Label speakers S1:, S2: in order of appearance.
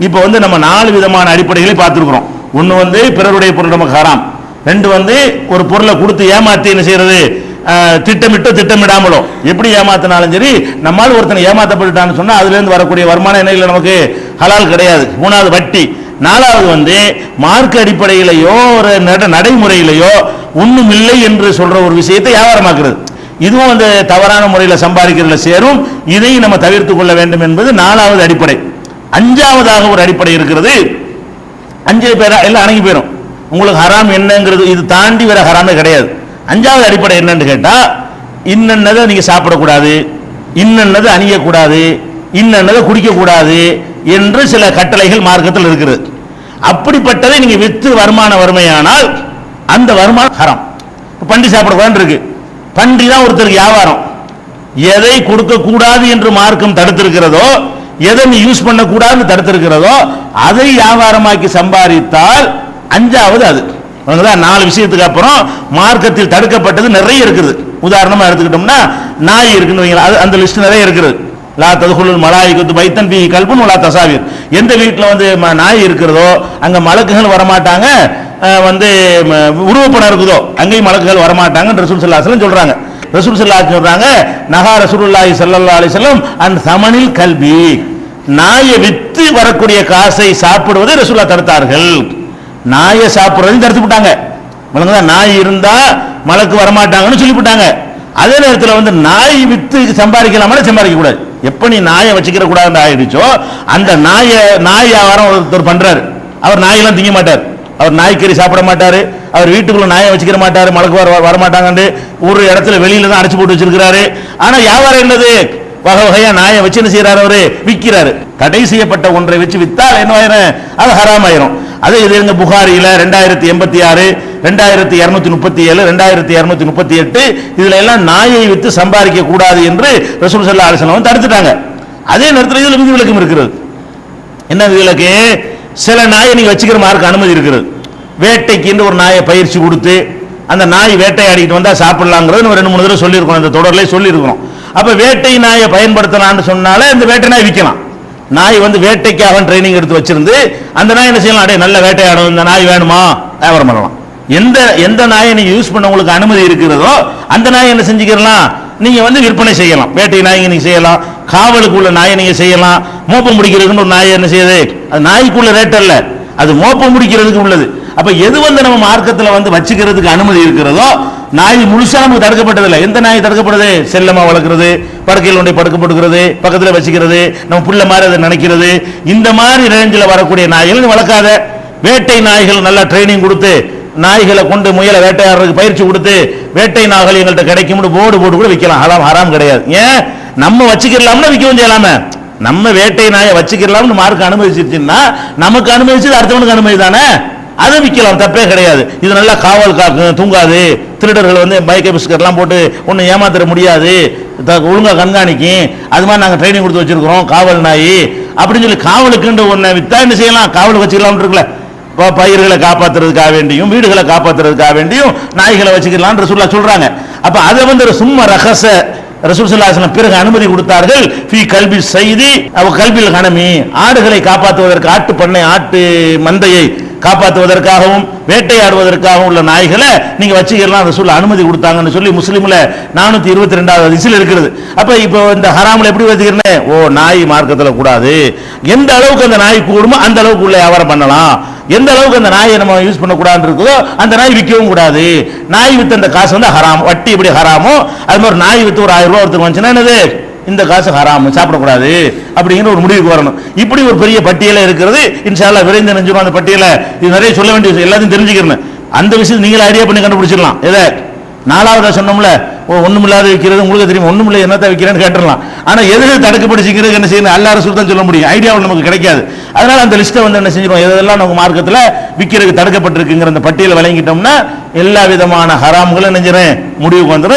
S1: இப்போ வந்து நம்ம நாலு விதமான அடிப்படைகளை பார்த்துருக்குறோம். ஒன்று வந்து பிறருடைய பொருள் நமக்கு ஹராம். ரெண்டு வந்து ஒரு பொருளை கொடுத்து ஏமாற்றி என்ன செய்யறது? திட்டமிட்டோ திட்டமிடாமலோ. எப்படி ஏமாத்தினாலும் சரி நம்மால் ஒருத்தனை ஏமாத்தப்பட்டுட்டான்னு சொன்னால் அதுலேருந்து வரக்கூடிய வருமானம் என்ன இல்லை நமக்கு ஹலால் கிடையாது. மூணாவது வட்டி. நாலாவது வந்து மார்க் அடிப்படையிலையோ ஒரு நட- ஒன்றும் இல்லை என்று சொல்ற ஒரு விஷயத்தை வியாபாரமாக்குறது. இதுவும் வந்து தவறான முறையில் சம்பாதிக்கிறதுல சேரும். இதையும் நம்ம தவிர்த்து கொள்ள வேண்டும் என்பது நாலாவது அடிப்படை. அஞ்சாவதாக ஒரு அடிப்படை இருக்கிறது. அஞ்சு பேரா எல்லாம் அடங்கி போயிடும் உங்களுக்கு ஹராம் என்னங்கிறது இது தாண்டி வேற ஹராமே கிடையாது. அஞ்சாவது அடிப்படை என்னன்னு கேட்டா இன்னன்னதை நீங்க சாப்பிடக்கூடாது இன்னன்னதை அணியக்கூடாது இன்னன்னதை குடிக்கக்கூடாது என்று சில கட்டளைகள் மார்க்கத்தில் இருக்கிறது அப்படிப்பட்டதை நீங்க வித்து வருமான வறுமையானால் அந்த வருமானம் ஹரம். பண்டி சாப்பிடக்கூடாதுன்னு இருக்கு. பண்டி தான் ஒருத்தருக்கு வியாபாரம். எதை கொடுக்க கூடாது என்று மார்க்கம் தடுத்திருக்கிறதோ எதை நீ யூஸ் பண்ணக்கூடாதுன்னு தடுத்திருக்கிறதோ அதை வியாபாரமாக்கி சம்பாதித்தால் அஞ்சாவது அது. நாலு விஷயத்துக்கு அப்புறம் மார்க்கத்தில் தடுக்கப்பட்டது நிறைய இருக்குது. உதாரணமா எடுத்துக்கிட்டோம்னா நாய் இருக்குன்னு வைங்களேன் அது அந்த லிஸ்ட் நிறைய இருக்குது. லா ததுகுலுல் மலாய்க்கத்து பைத்தன் பி கல்புன் லா தசாவீர். எந்த வீட்டில் வந்து ம- நாய் இருக்கிறதோ அங்கே மலக்குகள் வரமாட்டாங்க வந்து உருவப்படம் இருக்குதோ அங்கேயும் மலக்குகள் வரமாட்டாங்கன்னு ரசூல் சல்லாஹ் சொல்றாங்க. ரசூல் சல்லாஹ் சொல்றாங்க நகா ரசூலுல்லாஹி ஸல்லல்லாஹு அலைஹி வஸல்லம் அண்ட் சமனில் கல்வி நாயை வித்து வரக்கூடிய காசை சாப்பிடுவதை ரசூல்லா தடுத்தார்கள். நாயை சாப்பிடுறதையும் தடுத்து விட்டாங்க. விளங்குதா? நாய் இருந்தா மலக்கு வரமாட்டாங்கன்னு சொல்லிவிட்டாங்க அதே நேரத்தில் வந்து நாய் வித்து சம்பாதிக்கலாமா சம்பாதிக்க கூடாது. எப்ப நீ நாயை வச்சுக்கிற கூடாதுன்னு ஆயிடுச்சோ அந்த நாயை நாய் வியாபாரம் ஒருத்தர் பண்றாரு. அவர் நாயெல்லாம் திங்க மாட்டார். அவர் நாய்க்கறி சாப்பிட மாட்டாரு. அவர் வீட்டுக்குள்ள நாயை வச்சுக்கிற மாட்டாரு. மலக்கு வர வரமாட்டாங்கன்னு ஒரு இடத்துல வெளியில தான் அடைச்சு போட்டு வச்சிருக்கிறாரு. ஆனா வியாபாரம் என்னது? வகை வகையா நாயை வச்சு என்ன செய்யறாரு அவரு? விற்கிறாரு. தடை செய்யப்பட்ட ஒன்றை வச்சு வித்தால் என்ன ஆயிரும்? அது ஹராம் ஆயிரும். அதே இது எங்க புகாரியில ரெண்டாயிரத்தி எண்பத்தி ஆறு ரெண்டாயிரத்தி இருநூத்தி முப்பத்தி ஏழு ரெண்டாயிரத்தி இருநூத்தி முப்பத்தி எட்டு இதுல எல்லாம் நாயை வித்து சம்பாதிக்க கூடாது என்று ரசூல் சல்லா அலிசல்லாம் தடுத்துட்டாங்க. அதே நேரத்தில் இதுல விதி விளக்கம் இருக்கிறது. என்ன விதிவிலக்கு சில நாயை நீங்க வச்சுக்கிற மார்க்கு அனுமதி இருக்கிறது வேட்டைக்கு ஒரு நாயை பயிற்சி கொடுத்து அந்த நாய் வேட்டையாடிக்கிட்டு வந்தா சாப்பிடலாங்கிறது நம்ம ரெண்டு மூணு தடவை சொல்லியிருக்கோம் அந்த தொடர்லேயே சொல்லியிருக்கிறோம் அப்ப வேட்டை நாயை பயன்படுத்தலாம்னு சொன்னாலே இந்த வேட்டை நாய் விற்கலாம். நாய் வந்து வேட்டைக்காக ட்ரைனிங் எடுத்து வச்சிருந்து அந்த நாய் என்ன செய்யலாம்? அடே நல்ல வேட்டையாடும் இந்த நாய் வேணுமா? வியாபாரம் பண்ணலாம். எந்த எந்த நாயை நீங்க யூஸ் பண்ண உங்களுக்கு அனுமதி இருக்கிறதோ அந்த நாயை என்ன செஞ்சுக்கலாம் நீங்க வந்து விற்பனை செய்யலாம். வேட்டை நாய் நீங்க செய்யலாம். காவலுக்கு உள்ள நாயை நீங்க செய்யலாம். மோப்பம் முடிக்கிறதுக்குன்னு ஒரு நாயை என்ன செய்யுது? அது நாய்க்குள்ள ரேட் அல்ல. அது மோப்பம் முடிக்கிறதுக்கு உள்ளது. அப்ப எது வந்து நம்ம மார்க்கத்துல வந்து வச்சுக்கிறதுக்கு அனுமதி இருக்கிறதோ நாய் முழுசா நமக்கு தடுக்கப்பட்டதில்லை. எந்த நாய் தடுக்கப்படுது செல்லமா வளர்க்குறது படுக்கையில் ஒன்றை படுக்கப்படுகிறது பக்கத்தில் வச்சுக்கிறது நம்ம புள்ள மாதிரி அதை நினைக்கிறது. இந்த மாதிரி ரேஞ்சில் வரக்கூடிய நாய்கள் வளர்க்காத. வேட்டை நாய்கள் நல்லா ட்ரைனிங் கொடுத்து நாய்களை கொண்டு முயலை வேட்டையாடுறதுக்கு பயிற்சி கொடுத்து வேட்டை நாய்கள் எங்கள்கிட்ட கிடைக்கும்னு போர்டு போட்டு கூட விற்கலாம் ஹராம் ஹராம் கிடையாது. ஏன்? நம்ம வச்சுக்கலாம்னா விற்கவும் செய்யலாமே நம்ம வேட்டை நாயை வச்சுக்கலாம்னு மார்க் அனுமதிச்சிருச்சுன்னா நமக்கு அனுமதிச்சது அடுத்தவனுக்கு அனுமதி தானே அதை விற்கலாம் தப்பே கிடையாது. இது நல்லா காவல் காக்கும் தூங்காது. திருடர்கள் வந்து பைக்கை பிஸ்கட்லாம் போட்டு ஒன்றும் ஏமாத்திர முடியாது. த- ஒழுங்கா கண்காணிக்கும். அது மாதிரி நாங்கள் ட்ரைனிங் கொடுத்து வச்சிருக்கிறோம் காவல் நாய். அப்படின்னு சொல்லி காவலுக்குன்ற ஒன்றை வித்தா என்ன செய்யலாம்? காவல் வச்சுக்கலாம்னு இருக்குல்ல. இப்போ பயிர்களை காப்பாற்றுறதுக்காக வேண்டியும் வீடுகளை காப்பாற்றுறதுக்காக வேண்டியும் நாய்களை வச்சுக்கலாம்னு ரசூல்லா சொல்கிறாங்க அப்போ அதை வந்து ஒரு சும்மா ரகச ரசூல் பிறகு அனுமதி கொடுத்தார்கள். ஃபி கல்வி செய்தி அவ கல்வியில் கணமி ஆடுகளை காப்பாற்றுவதற்கு ஆட்டு பண்ணை ஆட்டு மந்தையை காப்பாற்றுவதற்காகவும் வேட்டையாடுவதற்காகவும் உள்ள நாய்களை நீங்க வச்சுக்கலாம் ரசூல் அனுமதி கொடுத்தாங்கன்னு சொல்லி முஸ்லீம்ல நானூத்தி இருபத்தி ரெண்டாவது அதிசயில் இருக்கிறது. அப்ப இப்போ இந்த ஹராமில் எப்படி வச்சுக்கிறேன்? ஓ நாய் மார்க்கத்தில் கூடாது. எந்த அளவுக்கு அந்த நாய் கூடுமோ அந்த அளவுக்கு உள்ள வியாபாரம் பண்ணலாம். எந்த அளவுக்கு அந்த நாயை நம்ம யூஸ் பண்ணக்கூடாதுன்னு இருக்குதோ அந்த நாய் விற்கவும் கூடாது. நாய் வித்து அந்த காசு வந்து ஹராம். வட்டி எப்படி ஹராமோ அது மாதிரி நாய் வித்து ஒரு ஆயிரம் ரூபாய் ஒருத்தர் வந்துச்சுன்னா என்னது? இந்த காசு ஹராம் சாப்பிடக்கூடாது அப்படிங்கிற ஒரு முடிவுக்கு வரணும். இப்படி ஒரு பெரிய பட்டியலை இருக்கிறது இன்ஷால்லா விரைந்து நெஞ்சிடும் அந்த பட்டியலை இது நிறைய சொல்ல வேண்டிய விஷயம் எல்லாத்தையும் தெரிஞ்சுக்கிறேன் அந்த விஷயத்தை நீங்களே ஐடியா பண்ணி கண்டுபிடிச்சிடலாம். எதை? நாலாவதா சொன்னோம்ல ஓ ஒண்ணுமில்லாத விற்கிறது உங்களுக்கு தெரியும் ஒண்ணுமில்ல என்னத்தை விற்கிறேன்னு கேட்டுடலாம். ஆனா எது தடுக்கப்படுச்சிக்கிறது என்ன செய்யணும்? அல்லா ரசூல் தான் சொல்ல முடியும். ஐடியாவில் நமக்கு கிடைக்காது. அதனால அந்த லிஸ்ட்டை வந்து என்ன செஞ்சிடும் எதெல்லாம் நம்ம மார்க்கத்தில் விற்கிறதுக்கு தடுக்கப்பட்டிருக்குங்கிற அந்த பட்டியலை வழங்கிட்டோம்னா எல்லா விதமான ஹராம்களும் நினைஞ்சிடும் முடிவுக்கு வந்துடும்